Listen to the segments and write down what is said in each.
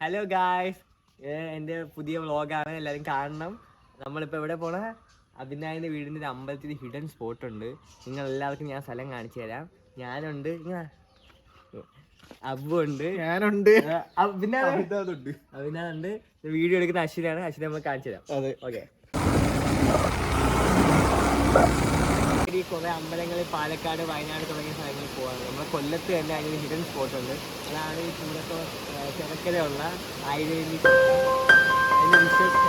Hello guys എന്റെ പുതിയ വ്ളോഗാണ് എല്ലാവരും കാണണം. നമ്മളിപ്പോൾ എവിടെ പോണ? അഭിനായന്റെ വീടിന്റെ ഒരു അമ്പലത്തിൽ ഹിഡൻ സ്പോട്ട് ഉണ്ട്. നിങ്ങൾ എല്ലാവർക്കും ഞാൻ സ്ഥലം കാണിച്ചു തരാം. ഞാനുണ്ട്. ഇങ്ങ അബു ഉണ്ട്. ഞാനുണ്ട്. പിന്നെ അതുണ്ട് അഭിനാഥുണ്ട് വീഡിയോ എടുക്കുന്ന അശ്വിനാണ്. അശ്വിനെ നമ്മൾ കാണിച്ചു തരാം. അതെ. ഓക്കെ. ഈ കുറെ അമ്പലങ്ങൾ പാലക്കാട് വയനാട് തുടങ്ങിയ സ്ഥലങ്ങളിൽ പോവാറ് നമ്മുടെ കൊല്ലത്ത് തന്നെ അതിന് ഹിഡൻ സ്പോട്ട് ഉണ്ട്. അതാണ് ഈ ചൂടത്തോ ചെറുക്കരയുള്ള ആയിരം അതിന് വിശ്വസിച്ച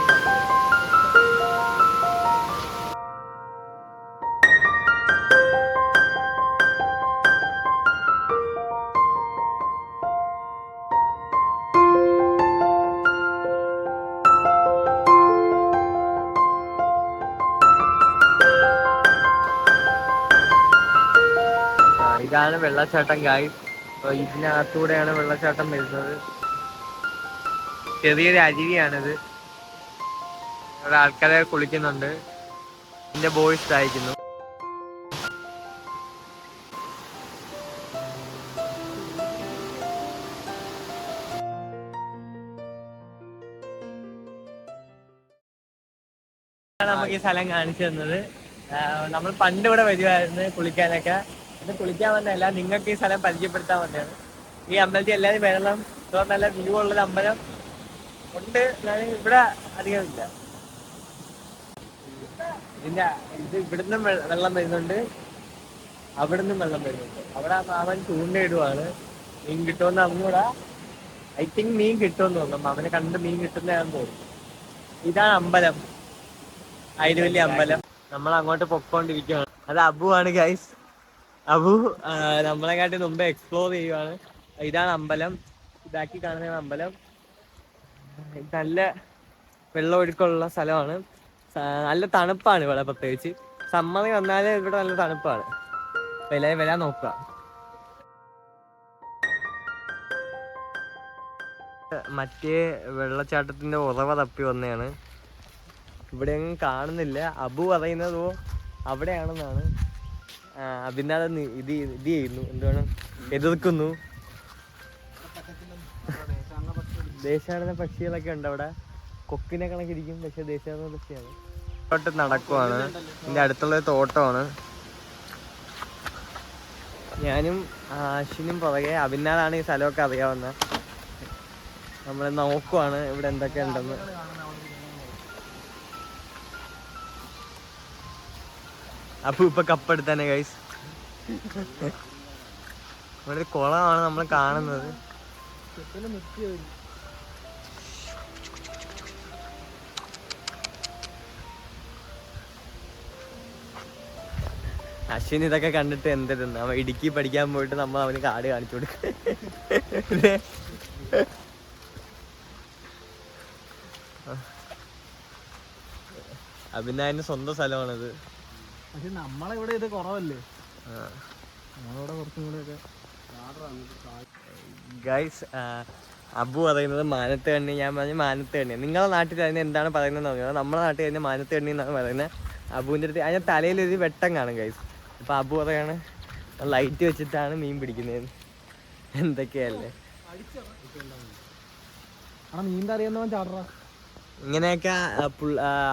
ആ, ഇതാണ് വെള്ളച്ചാട്ടം അപ്പൊ ഇതിനകത്തൂടെയാണ് വെള്ളച്ചാട്ടം വരുന്നത്. ചെറിയൊരു അരുവിയാണിത്. ഇവിടെ ആൾക്കാരെ കുളിക്കുന്നുണ്ട്. എന്റെ ബോയ്സ് സഹായിക്കുന്നു നമുക്ക് ഈ സ്ഥലം കാണിച്ചു തന്നത്. നമ്മൾ പണ്ട് ഇവിടെ വരുമായിരുന്നു കുളിക്കാനൊക്കെ. ഇത് കുളിക്കാൻ വന്നതല്ല നിങ്ങൾക്ക് ഈ സ്ഥലം പരിചയപ്പെടുത്താൻ വന്നതാണ്. ഈ അമ്പലത്തിൽ എല്ലാവരും വെള്ളം നല്ല വ്യൂ ഉള്ളൊരു അമ്പലം. ഉണ്ട് ഇവിടെ അധികം ഇല്ല. ഇത് ഇവിടുന്ന് വെള്ളം വരുന്നുണ്ട്. അവിടുന്ന് വെള്ളം വരുന്നുണ്ട്. അവിടെ മാമൻ ചൂണ്ടയിടുവാണ് മീൻ കിട്ടുമെന്ന് അറിഞ്ഞൂടാ. ഐ തിങ്ക് മീൻ കിട്ടുമെന്ന് തോന്നുന്നു. മാമനെ കണ്ട് മീൻ കിട്ടുന്നതാണെന്ന് തോന്നുന്നു. ഇതാണ് അമ്പലം. അതിന് വലിയ അമ്പലം. നമ്മൾ അങ്ങോട്ട് പൊക്കോണ്ടിരിക്കുകയാണ് അത് അബു ആണ് ഗൈസ് അബു നമ്മളെ നമ്മളെക്കാട്ടി മുമ്പേ എക്സ്പ്ലോർ ചെയ്യുവാണ്. ഇതാണ് അമ്പലം. ഇതാക്കി കാണുന്ന അമ്പലം. നല്ല വെള്ളമൊഴുക്കുള്ള സ്ഥലമാണ്. നല്ല തണുപ്പാണ് ഇവിടെ പ്രത്യേകിച്ച്. സമ്മതി വന്നാൽ ഇവിടെ നല്ല തണുപ്പാണ്. വില വില നോക്ക മറ്റേ വെള്ളച്ചാട്ടത്തിന്റെ ഉറവ തപ്പി വന്നതാണ്. ഇവിടെ ഒന്നും കാണുന്നില്ല. അബു പറയുന്നതോ അവിടെയാണെന്നാണ്. അഭിനാഥ് ഇത് ഇത് ചെയ്യുന്നു. എന്താണ് എതിർക്കുന്നു. ദേശാടന പക്ഷികളൊക്കെ ഉണ്ട് അവിടെ. കൊക്കിനെ കണക്കിരിക്കും പക്ഷെ ദേശാടന പക്ഷിയാണ്. തോട്ടം നടക്കുവാണ്. ഇതിന്റെ അടുത്തുള്ള തോട്ടമാണ്. ഞാനും അശ്വിനും പുറകെ അഭിനാഥാണ് ഈ സ്ഥലമൊക്കെ അറിയാവുന്ന നമ്മൾ നോക്കുവാണ് ഇവിടെ എന്തൊക്കെ ഉണ്ടെന്ന്. അപ്പൊ ഇപ്പൊ കപ്പെടുത്താനെ ഗൈസ് ഇവിടെ കുളമാണ് നമ്മൾ കാണുന്നത്. അശ്വിൻ ഇതൊക്കെ കണ്ടിട്ട് എന്തെന്ന് അവൻ ഇടുക്കി പഠിക്കാൻ പോയിട്ട് നമ്മൾ അവന് കാട് കാണിച്ചു കൊടുക്കും. അഭിനായന്റെ സ്വന്തം സ്ഥലമാണിത്. പക്ഷെ നമ്മളെ ഇവിടെ ഇത് കുറവല്ലേ. നമ്മളിവിടെ കുറച്ചും കൂടെ ഗൈസ് അബു പറയുന്നത് മാനത്ത് കണ്ണി ഞാൻ പറഞ്ഞു മാനത്ത് കണ്ണി. നിങ്ങളുടെ നാട്ടിൽ അതിന് എന്താണ് പറയുന്നത് നമ്മുടെ നാട്ടിൽ അതിന് മാനത്ത് കണ്ണി എന്നാണ് പറയുന്നത്. അബുവിന്റെ അടുത്ത് അതിന്റെ തലയിലൊരു വെട്ടം കാണും ഗൈസ് അപ്പോൾ അബു പറയാണ് ലൈറ്റ് വെച്ചിട്ടാണ് മീൻ പിടിക്കുന്നത്. എന്തൊക്കെയല്ലേ? ഇങ്ങനെയൊക്കെ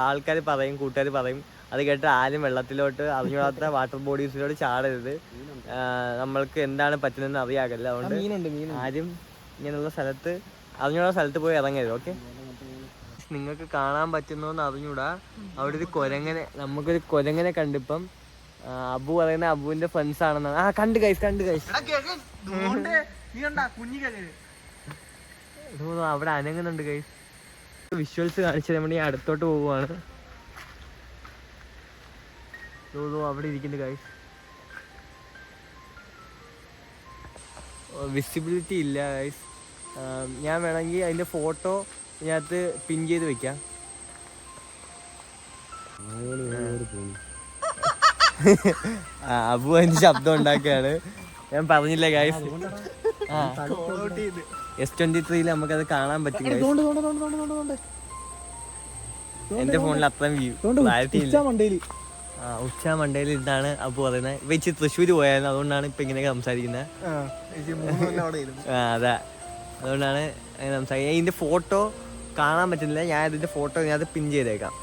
ആൾക്കാർ പറയും കൂട്ടുകാർ പറയും. അത് കേട്ട് ആരും വെള്ളത്തിലോട്ട് അറിഞ്ഞൂടാത്ത വാട്ടർ ബോഡീസിലോട്ട് ചാടരുത്. നമ്മൾക്ക് എന്താണ് പറ്റുന്നതെന്ന് അറിയാകല്ല. അതുകൊണ്ട് ആരും ഇങ്ങനെയുള്ള സ്ഥലത്ത് അറിഞ്ഞൂടാ സ്ഥലത്ത് പോയി ഇറങ്ങരുത് ഓക്കെ? നിങ്ങൾക്ക് കാണാൻ പറ്റുന്നോന്ന് അറിഞ്ഞൂടാ അവിടെ ഒരു കൊരങ്ങനെ നമുക്കൊരു കൊരങ്ങനെ കണ്ടിപ്പം അബു പറയുന്ന അബുവിന്റെ ഫ്രണ്ട്സ് ആണെന്നാണ്. ആ കണ്ട് കൈസ് കണ്ട് കൈസ് അവിടെ അനങ്ങുന്നുണ്ട് കൈസ് വിഷ്വൽസ് കാണിച്ചു നമ്മുടെ അടുത്തോട്ട് പോവുകയാണ് അവിടെ ഇരിക്കുന്നുണ്ട് കൈസ് വിസിബിലിറ്റി ഇല്ല ഗൈസ് ഞാൻ വേണമെങ്കിൽ അതിന്റെ ഫോട്ടോ ഇതിനകത്ത് പിൻ ചെയ്ത് വെക്കാം. അബു അതിന്റെ ശബ്ദം ഉണ്ടാക്കുകയാണ്. ഞാൻ പറഞ്ഞില്ല ഗൈസ് എസ് ട്വന്റി ത്രീയിൽ അത് കാണാൻ പറ്റും എന്റെ ഫോണിൽ അത്രയും വ്യൂ ക്ലാരിറ്റി ഇല്ല. ഉച്ച മണ്ടയിൽ ആ ഉച്ച മണ്ടയിൽ ഇതാണ് അപ്പൊ പറയുന്നത് ഇപ്പൊ ഇച്ചി തൃശ്ശൂർ പോയായിരുന്നു അതുകൊണ്ടാണ് ഇപ്പൊ ഇങ്ങനെയൊക്കെ സംസാരിക്കുന്നത് ആ. അതാ. അതുകൊണ്ടാണ് സംസാരിക്കുന്നത് ഇതിന്റെ ഫോട്ടോ കാണാൻ പറ്റുന്നില്ല. ഞാൻ ഇതിന്റെ ഫോട്ടോ ഞാൻ അത് പിൻ ചെയ്തേക്കാം.